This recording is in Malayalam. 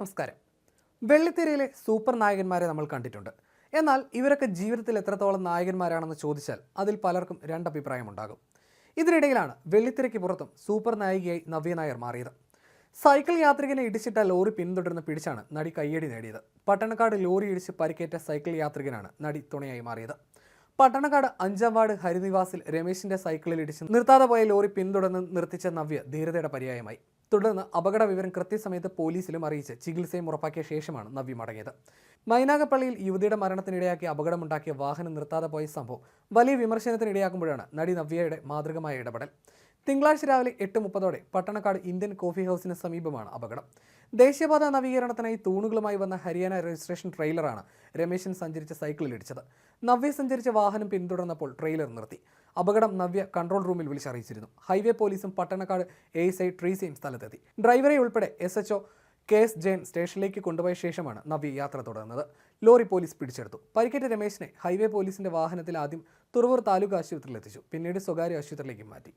നമസ്കാരം. വെള്ളിത്തിരയിലെ സൂപ്പർ നായകന്മാരെ നമ്മൾ കണ്ടിട്ടുണ്ട്. എന്നാൽ ഇവരൊക്കെ ജീവിതത്തിൽ എത്രത്തോളം നായകന്മാരാണെന്ന് ചോദിച്ചാൽ അതിൽ പലർക്കും രണ്ടഭിപ്രായമുണ്ടാകും. ഇതിനിടയിലാണ് വെള്ളിത്തിരയ്ക്ക് പുറത്തും സൂപ്പർ നായികയായി നവ്യ നായർ മാറിയത്. സൈക്കിൾ യാത്രികനെ ഇടിച്ചിട്ട ലോറി പിന്തുടർന്ന് പിടിച്ചാണ് നടി കയ്യടി നേടിയത്. പട്ടണക്കാട് ലോറി ഇടിച്ച് പരിക്കേറ്റ സൈക്കിൾ യാത്രികനാണ് നടി തുണയായി മാറിയത്. പട്ടണക്കാട് അഞ്ചാം വാർഡ് ഹരിനിവാസിൽ രമേശിന്റെ സൈക്കിളിൽ ഇടിച്ച് നിർത്താതെ പോയ ലോറി പിന്തുടർന്ന് നിർത്തിച്ച നവ്യ ധീരതയുടെ പര്യായമായി. തുടർന്ന് അപകട വിവരം കൃത്യസമയത്ത് പോലീസിലും അറിയിച്ച് ചികിത്സയും ഉറപ്പാക്കിയ ശേഷമാണ് നവ്യ മടങ്ങിയത്. മൈനാഗപ്പള്ളിയിൽ യുവതിയുടെ മരണത്തിനിടയാക്കി അപകടമുണ്ടാക്കിയ വാഹനം നിർത്താതെ പോയ സംഭവം വലിയ വിമർശനത്തിനിടയാക്കുമ്പോഴാണ് നടി നവ്യയുടെ മാതൃകമായ ഇടപെടൽ. തിങ്കളാഴ്ച രാവിലെ എട്ട് മുപ്പതോടെ പട്ടണക്കാട് ഇന്ത്യൻ കോഫി ഹൗസിന് സമീപമാണ് അപകടം. ദേശീയപാത നവീകരണത്തിനായി തൂണുകളുമായി വന്ന ഹരിയാന രജിസ്ട്രേഷൻ ട്രെയിലറാണ് രമേശൻ സഞ്ചരിച്ച സൈക്കിളിൽ ഇടിച്ചത് നവ്യ സഞ്ചരിച്ച വാഹനം പിന്തുടർന്നപ്പോൾ ട്രെയിലർ നിർത്തി. അപകടം നവ്യ കൺട്രോൾ റൂമിൽ വിളിച്ചറിയിച്ചിരുന്നു. ഹൈവേ പോലീസും പട്ടണക്കാട് എ എസ് ഐ ട്രീസയും സ്ഥലത്തെത്തി. ഡ്രൈവറെ ഉൾപ്പെടെ S HO K S Jain സ്റ്റേഷനിലേക്ക് കൊണ്ടുപോയ ശേഷമാണ് നവ്യ യാത്ര തുടർന്നത്. ലോറി പോലീസ് പിടിച്ചെടുത്തു. പരിക്കേറ്റ രമേശിനെ ഹൈവേ പോലീസിന്റെ വാഹനത്തിൽ ആദ്യം തുറവൂർ താലൂക്ക് ആശുപത്രിയിൽ എത്തിച്ചു പിന്നീട് സ്വകാര്യ ആശുപത്രിയിലേക്ക് മാറ്റി.